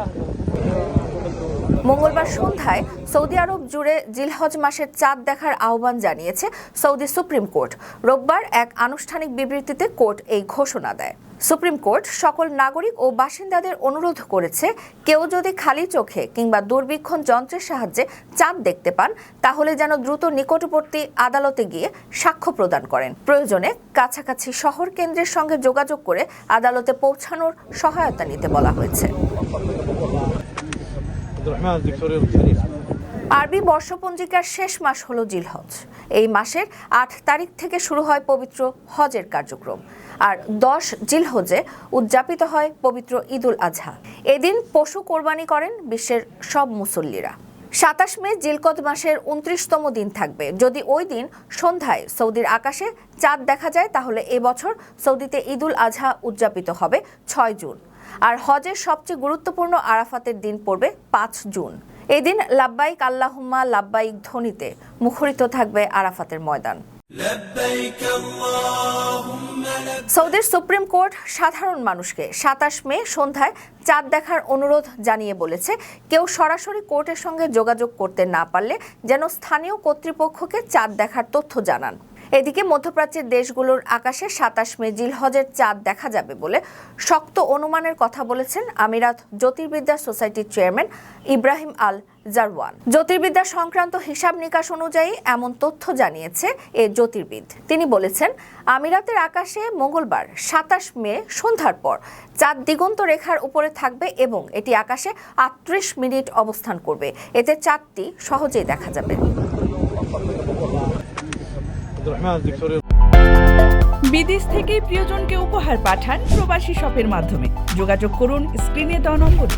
Gracias. মঙ্গলবার সন্ধ্যায় Saudi আরব জুড়ে জিলহজ মাসের চাঁদ দেখার আহ্বান জানিয়েছে সৌদি সুপ্রিম কোর্ট। রোববার এক আনুষ্ঠানিক বিবৃতিতে কোর্ট এই ঘোষণা দেয়। সুপ্রিম কোর্ট সকল নাগরিক ও বাসিন্দাদের অনুরোধ করেছে, কেউ যদি খালি চোখে কিংবা দূরবীক্ষণ যন্ত্রের সাহায্যে চাঁদ দেখতে পান, তাহলে যেন দ্রুত নিকটবর্তী আদালতে গিয়ে সাক্ষ্য প্রদান করেন। প্রয়োজনে কাছাকাছি শহর কেন্দ্রের সঙ্গে যোগাযোগ করে আদালতে পৌঁছানোর সহায়তা নিতে বলা হয়েছে। আরবি বর্ষপঞ্জিকার শেষ মাস হলো জিলহজ। এই মাসের আট তারিখ থেকে শুরু হয় পবিত্র হজের কার্যক্রম। আর দশ জিলহজে উদযাপিত হয় পবিত্র ঈদুল আজহা। এদিন পশু কোরবানি করেন বিশ্বের সব মুসল্লিরা। সাতাশ মে জিলকদ মাসের উনত্রিশতম দিন থাকবে। যদি ওই দিন সন্ধ্যায় সৌদির আকাশে চাঁদ দেখা যায়, তাহলে এবছর সৌদিতে ঈদুল আজহা উদযাপিত হবে ছয় জুন। আর হজের সবচেয়ে গুরুত্বপূর্ণ আরাফাতের দিন পড়বে পাঁচ জুন। এই দিন লাব্বাইক আল্লাহুম্মা লাব্বাইক ধ্বনিতে মুখরিত থাকবে আরাফাতের ময়দান। সৌদির সুপ্রিম কোর্ট সাধারণ মানুষকে সাতাশ মে সন্ধ্যায় চাঁদ দেখার অনুরোধ জানিয়ে বলেছে, কেউ সরাসরি কোর্টের সঙ্গে যোগাযোগ করতে না পারলে যেন স্থানীয় কর্তৃপক্ষকে চাঁদ দেখার তথ্য জানান। এদিকে মধ্যপ্রাচ্যের দেশগুলোর আকাশে সাতাশ মে জিলহজের চাঁদ দেখা যাবে বলে শক্ত অনুমানের কথা বলেছেন আমিরাত জ্যোতির্বিদ্যা সোসাইটির চেয়ারম্যান ইব্রাহিম আল জারওয়ান। জ্যোতির্বিদ্যা সংক্রান্ত হিসাব নিকাশ অনুযায়ী এমন তথ্য জানিয়েছে এ জ্যোতির্বিদ। তিনি বলেছেন, আমিরাতের আকাশে মঙ্গলবার, সাতাশ মে, সন্ধ্যার পর চাঁদ দিগন্ত রেখার উপরে থাকবে এবং এটি আকাশে আটত্রিশ মিনিট অবস্থান করবে। এতে চাঁদটি সহজেই দেখা যাবে। বিদেশ থেকে প্রিয়জনকে উপহার পাঠান প্রবাসী শপের মাধ্যমে। যোগাযোগ করুন, স্ক্রিনে দ নম্বরে।